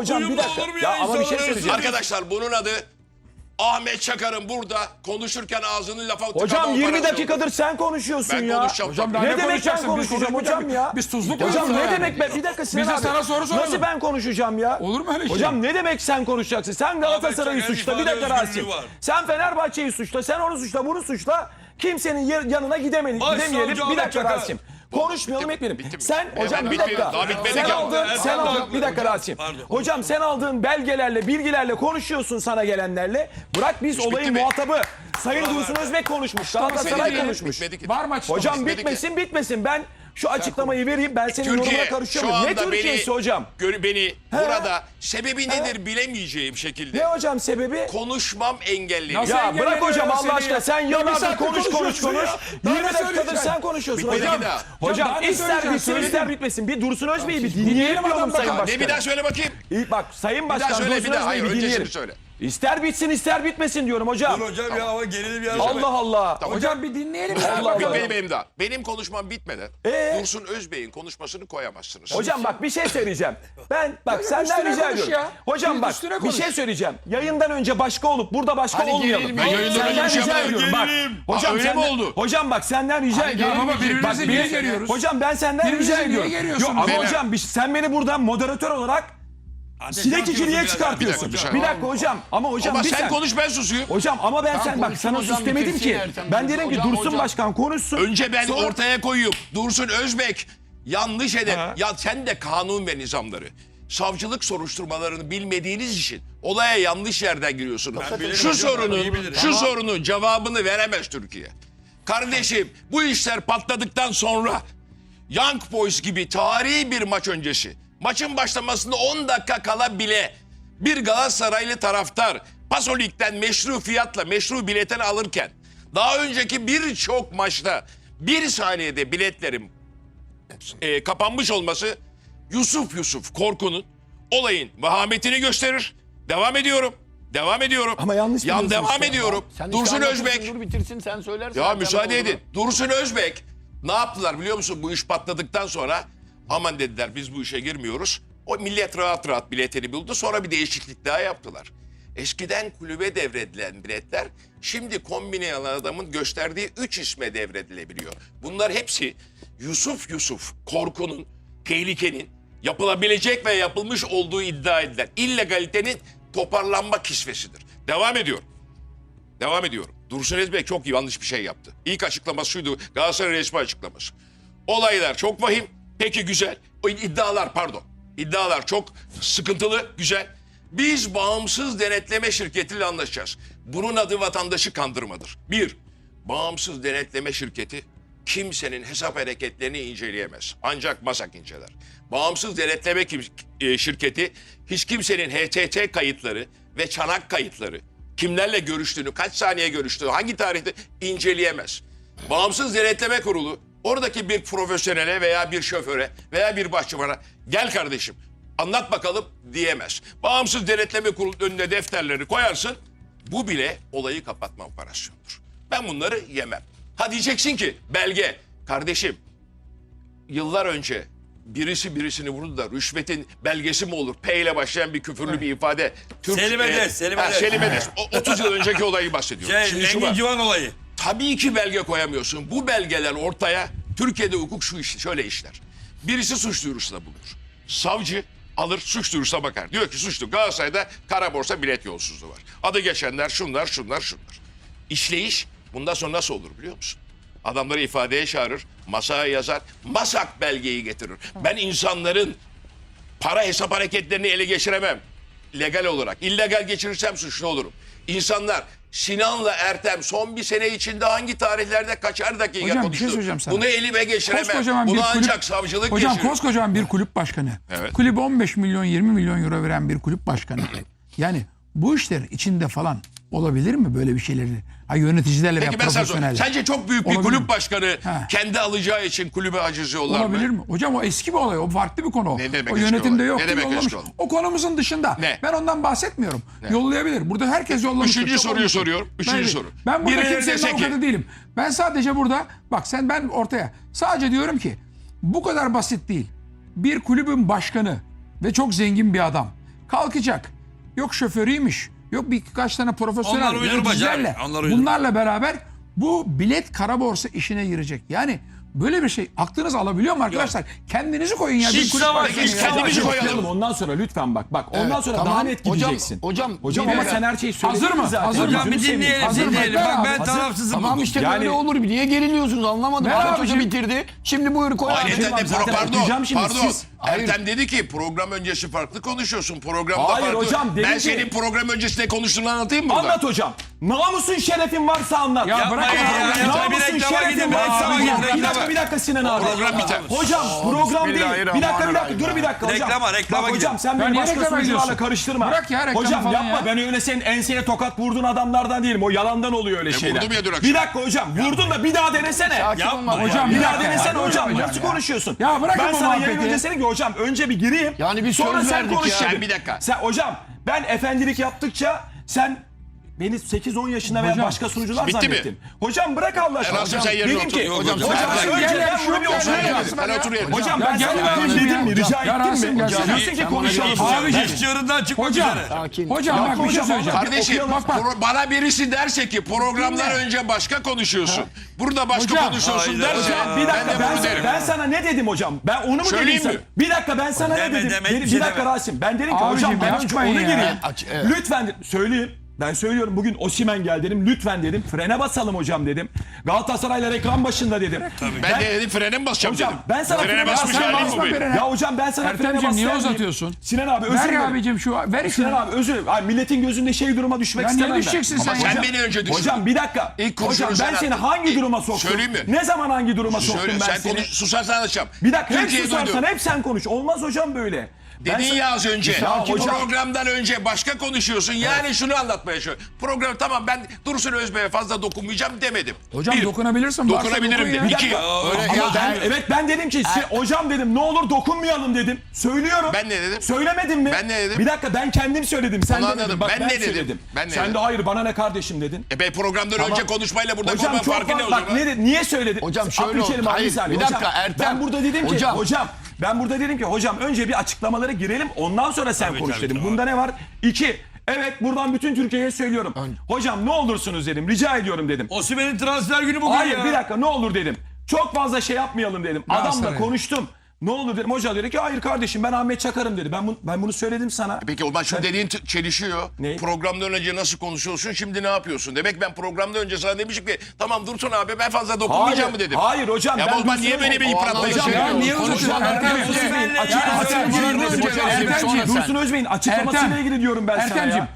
hocam bir dakika. olur mu Ya ya ama bir şey söyleyeceğim. Arkadaşlar bunun adı Ahmet Çakar'ın burada konuşurken ağzının lafa Hocam tıkama 20 operasyonu. dakikadır sen konuşuyorsun Ben ya. konuşacağım. Hocam tabii. Ne demek ben konuşacaksın? Biz konuşacağım konuşacak hocam ya? Biz tuzluk Hocam ne yani. demek ben bir dakika Sinan Biz de abi. sana soru soralım. Nasıl ben konuşacağım ya? Olur mu öyle şey? Hocam ne demek sen konuşacaksın? Sen Galatasaray'ı Çakar'ın suçla. Bir ifade dakika özgürlüğü Rasim. var. Sen Fenerbahçe'yi suçla. Sen onu suçla. Bunu suçla. Kimsenin yer- yanına gidemeyelim. Başsavcı gidemeyelim. Bir Ahmet dakika Çakar. Rasim. Konuşmayalım Bitti etmeyelim. Bitti? Sen hocam bir dakika. Daha bitmedi Sen ki. aldın, sen aldın. Bir dakika Rasim. pardon. Hocam sen aldığın belgelerle, bilgilerle konuşuyorsun sana gelenlerle. Bırak biz bitti olayın mi? muhatabı. Sayın Dursun Özbek konuşmuş. Galatasaray konuşmuş. Var mı açıklaması? Hocam bitmesin bitmesin. Ben şu açıklamayı vereyim. Ben senin Türkiye yorumuna karışıyorum. Ne Türkiye'si beni, hocam? gör- beni burada sebebi nedir bilemeyeceğim şekilde Ne hocam sebebi? konuşmam engelleniyor. Nasıl Ya engelleniyor bırak hocam ya Allah aşkına ya? sen Ya bir yıllardır konuş konuş konuş. ya. Daha 20 ne dakikadır sen konuşuyorsun hocam. bir daha. Hocam ne ister bitsin ister bitmesin. Bir Dursun Özbey'i bir dinleyelim diyorum adam Sayın bakalım. Başkan. Ne bir daha söyle bakayım. İyi bak Sayın Başkan Dursun Özbey'i bir öncesini dinleyelim. söyle. İster bitsin ister bitmesin diyorum hocam. Hocam ya ama gerilim ya. Allah Allah. Hocam bir dinleyelim. Allah Allah. Bitmedi benim daha. Benim konuşmam bitmeden Ee? Dursun Özbey'in konuşmasını koyamazsınız. Hocam bak bir şey söyleyeceğim. Ben bak senden üstüne rica konuş ediyorum. ya. Hocam Bir bak üstüne bir konuş. şey söyleyeceğim. Yayından önce başka olup burada başka Hadi olmayalım. gelelim. Ben yayından önce Senden bir şey rica ediyorum. Bak, Gelelim. hocam öyle mi senden- oldu? Hocam bak senden rica ediyorum. ama birbirimize Bak, niye bir- geliyoruz? Hocam ben senden Birbirimize rica niye ediyorum. geliyorsun? Yok ama Beyler. hocam bir- sen beni buradan moderatör olarak sinek ikiliye çıkartıyorsun. bir dakika, Bir dakika hocam ama hocam Ama bir sen sen konuş ben susayım. Hocam ama ben sen bak sana sus demedim ki. Ben dedim ki Dursun hocam. Başkan konuşsun. Önce ben Sonra- ortaya koyup Dursun Özbek yanlış eder. Ha. Ya sen de kanun ve nizamları, savcılık soruşturmalarını bilmediğiniz için olaya yanlış yerden giriyorsunuz. bilirim Şu hocam, sorunun, iyi bilirim. şu sorunun cevabını veremez Türkiye. Kardeşim bu işler patladıktan sonra Young Boys gibi tarihi bir maç öncesi, maçın başlamasında 10 dakika kala bile bir Galatasaraylı taraftar Pasolik'ten meşru fiyatla meşru biletini alırken daha önceki birçok maçta bir saniyede biletlerin e, kapanmış olması Yusuf Yusuf Korkun'un olayın vahametini gösterir. Devam ediyorum. Devam ediyorum. Ama yanlış Yan biliyorsunuz devam ya. ediyorum. Sen Dursun Özbek Dur bitirsin sen söylersin. ya müsaade edin. Dursun Özbek ne yaptılar biliyor musun? Bu iş patladıktan sonra aman dediler biz bu işe girmiyoruz. O millet rahat rahat biletini buldu. Sonra bir değişiklik daha yaptılar. Eskiden kulübe devredilen biletler şimdi kombine alan adamın gösterdiği üç isme devredilebiliyor. Bunlar hepsi Yusuf Yusuf korkunun, tehlikenin yapılabilecek ve yapılmış olduğu iddia edilen illegalitenin toparlanma kisvesidir. Devam ediyorum. Devam ediyorum. Dursun Özbek çok yanlış bir şey yaptı. İlk açıklaması şuydu. Galatasaray resmi açıklaması. Olaylar çok vahim. Peki güzel. O iddialar pardon. İddialar çok sıkıntılı, güzel. Biz bağımsız denetleme şirketiyle anlaşacağız. Bunun adı vatandaşı kandırmadır. Bir, bağımsız denetleme şirketi kimsenin hesap hareketlerini inceleyemez. Ancak MASAK inceler. Bağımsız denetleme e, şirketi hiç kimsenin HTT kayıtları ve çanak kayıtları, kimlerle görüştüğünü, kaç saniye görüştüğünü, hangi tarihte inceleyemez. Bağımsız denetleme kurulu oradaki bir profesyonele veya bir şoföre veya bir başçımana gel kardeşim anlat bakalım diyemez. Bağımsız denetleme kurulu önüne defterleri koyarsın bu bile olayı kapatma operasyonudur. Ben bunları yemem. Ha diyeceksin ki belge kardeşim yıllar önce birisi birisini vurdu da rüşvetin belgesi mi olur? P ile başlayan bir küfürlü bir ifade. Türk, Selim Edes, Selim ha, Edes. Selim Edes. O 30 yıl önceki olayı bahsediyorum. Şey, Şimdi Engin. Civan olayı. Tabii ki belge koyamıyorsun. Bu belgeler ortaya Türkiye'de hukuk şu iş, şöyle işler. Birisi suç duyurusunda bulunur. Savcı alır suç duyurusuna bakar. Diyor ki suçlu Galatasaray'da kara borsa bilet yolsuzluğu var. Adı geçenler şunlar şunlar şunlar. İşleyiş bundan sonra nasıl olur biliyor musun? Adamları ifadeye çağırır, masaya yazar, masak belgeyi getirir. Ben insanların para hesap hareketlerini ele geçiremem. Legal olarak. illegal geçirirsem suçlu olurum. İnsanlar Sinan'la Ertem son bir sene içinde hangi tarihlerde kaçar dakika Hocam, bir konuştu? şey söyleyeceğim sana. Bunu elime geçiremem. Koskocaman Bunu bir kulüp- ancak savcılık Hocam geçirir. koskocaman bir kulüp başkanı. Evet. Kulübe 15 milyon 20 milyon euro veren bir kulüp başkanı. yani bu işlerin içinde falan olabilir mi böyle bir şeyleri? Ha yöneticilerle Peki ben sana sorayım. profesyoneller. Sence çok büyük bir Olabilir kulüp mi? başkanı Ha. kendi alacağı için kulübe aciz yollar Olabilir mı? mi? Hocam o eski bir olay. O farklı bir konu. Ne demek o eski yönetimde olay? yok. Ne demek yollamış. eski olay? O konumuzun dışında. Ne? Ben ondan bahsetmiyorum. Yollayabilir. Burada herkes yollamış. Üçüncü soruyu soruyorum. Üçüncü ben, soru. Ben burada Birileri kimsenin dese ki- avukatı değilim. Ben sadece burada bak sen ben ortaya sadece diyorum ki bu kadar basit değil. Bir kulübün başkanı ve çok zengin bir adam kalkacak. Yok şoförüymüş. Yok birkaç tane profesyonel Onlar uydurma yöneticilerle, canım, onlar uydurma. bunlarla beraber bu bilet kara borsa işine girecek. Yani böyle bir şey aklınız alabiliyor mu arkadaşlar? Kendinizi koyun ya. Şiş bir kulüp savaş, başkanı ya. Başlayalım koyalım. ondan sonra lütfen bak. Bak ondan Evet, sonra tamam. daha net Hocam- gideceksin. hocam, hocam bir ama dakika. sen her şeyi söyledin Hazır mı? zaten? Hazır mı? Hocam bir Gözünü seveyim. dinleyelim Hazır mı? dinleyelim. Bak ben hazır. tarafsızım Tamam işte Yani- böyle olur. Niye geriliyorsunuz anlamadım. Ver Ahmet Hoca bitirdi. Şimdi buyur koy. Abi. Ertem de zaten pardon, şimdi, pardon. siz- Hayır. Ertem dedi ki program öncesi farklı konuşuyorsun. Programda Hayır farklı. hocam, ben ki- senin program öncesinde konuştuğunu anlatayım mı burada? Anlat hocam. Namusun şerefin varsa anlat. Ya Yapma bırak ya, ya. ya. Namusun Bir reklama şerefin gidin, bir varsa reklama anlat. Bir dakika reklama. bir dakika Sinan abi. Program biter. Hocam program değil. Bir dakika bir dakika dur bir dakika hocam. Reklama, reklama Bak hocam gidin. sen beni niye başka reklama sunucularla gidiyorsun? karıştırma. Bırak ya reklamı Hocam falan yapma ya. ben öyle senin enseye tokat vurduğun adamlardan değilim. O yalandan oluyor öyle şeyler. vurdum ya dün akşam. Bir dakika hocam vurdun da bir daha denesene. Yapma hocam. Bir daha dakika denesene hocam. Nasıl ya. konuşuyorsun? Ya bırakın ben bu sana yayın muhabbeti. önce dedim ki hocam önce bir gireyim. Yani bir sonra söz sen verdik konuş. Bir dakika. Sen hocam ben efendilik yaptıkça sen beni 8-10 yaşında veya Hocam, başka sunucular bitti mi? zannettin. Hocam bırak Allah aşkına. Erasmus Hocam, sen yerine dedim otur. ki, Yok, hocam, hocam. hocam, Sen önce yerine ben şunu bunu bir bir oturayım. oturayım. Ben otur yerine. Hocam Ya ben gel sana bir hocam. dedim mi? Rica Ya ettim Rasim mi? gelsene. Diyorsun ki konuşalım. Abiciğim. İş çığırından çıkmak Hocam. üzere. Hocam bak bir şey hocam, söyleyeceğim. Kardeşim Okuyalım. Bak, bak. pro- bana birisi derse ki programdan önce başka konuşuyorsun. Burada başka Hocam. konuşuyorsun Hayda. derse Hocam bir ben dakika de ben, bunu derim. ben sana ne dedim hocam? Ben onu mu Söyleyeyim dedim mi? sana? Bir dakika ben sana Deme, ne dedim? deme, Bir, bir şey dakika deme. Rasim. Ben dedim ki hocam ben yapmayın onu ya. gireyim. Aç- evet. Lütfen de- söyleyeyim. Ben söylüyorum bugün Osimen gel dedim. Lütfen dedim. Frene basalım hocam dedim. Galatasaray'la ekran başında dedim. Ben de dedim frene mi basacağım Hocam dedim. ben sana frene frene basmış basma, halim bu benim. frene. Ya hocam ben sana frene Ertemciğim niye uzatıyorsun? Sinan abi özür Ver dilerim. abicim şu ver Sinan şunu. abi özür dilerim. Milletin gözünde şey duruma düşmek Ya istemem ben. düşeceksin Ama sen ya? Sen beni önce düşün. Hocam bir dakika. İlk hocam ben sen seni hangi duruma soktum? Söyleyeyim mi? Ne zaman hangi duruma soktum ben sen seni? konuş, susarsan anlatacağım. Bir dakika hep susarsan hep sen konuş. Olmaz hocam böyle. Ben Dedin ya az önce. Ya hocam- Programdan önce başka konuşuyorsun. Yani şunu anlatmaya çalışıyorum. Program tamam ben Dursun Özbey'e fazla dokunmayacağım demedim. Hocam Bir, dokunabilirsin. varsa Dokunabilirim dokun ya. de. Bir İki. dakika. Öyle Ama ya, ben, evet ben dedim ki si- hocam dedim ne olur dokunmayalım dedim. Söylüyorum. Ben ne dedim? Söylemedim mi? Ben ne dedim? Bir dakika ben kendim söyledim. Sen Onu demedin. anladım. Bak, Ben ne dedim? söyledim. Ben ne Sen dedim? de hayır bana ne kardeşim dedin. E ben programdan Tamam. önce konuşmayla burada Hocam konuşmanın çok farkı ne o Bak zaman? ne, niye söyledin? Hocam şöyle Abdülkerim oldu. abi bir Hayır, saniye. bir dakika, Ertem. Ben burada dedim ki hocam. Hocam. Ben burada dedim ki hocam önce bir açıklamalara girelim ondan sonra sen konuş tabii, dedim. tabii. Bunda ne var? İki. Evet buradan bütün Türkiye'ye söylüyorum. Hocam ne olursunuz dedim. Rica ediyorum dedim. Osimhen'in transfer günü bugün Hayır ya. bir dakika ne olur dedim. Çok fazla şey yapmayalım dedim. Adamla Galatasaray. konuştum. Ne olur dedim. Hoca dedi ki hayır kardeşim ben Ahmet Çakar'ım dedi. Ben bunu, ben bunu söyledim sana. Peki o zaman şu dediğin t- çelişiyor. Ne? Programdan önce nasıl konuşuyorsun şimdi ne yapıyorsun? Demek ben programdan önce sana demişim ki tamam Dursun abi ben fazla dokunmayacağım mı dedim. Hayır hocam. Ya ben o zaman niye beni bir yıpratmaya Hocam, çalışıyorsun? niye uzatıyorsun? Ertem Özbey'in Ertem, açıklamasıyla Ertem, ilgili diyorum. Ertem, Dursun. Özbey'in açıklamasıyla Ertem. ilgili diyorum ben sana Ertemciğim ya.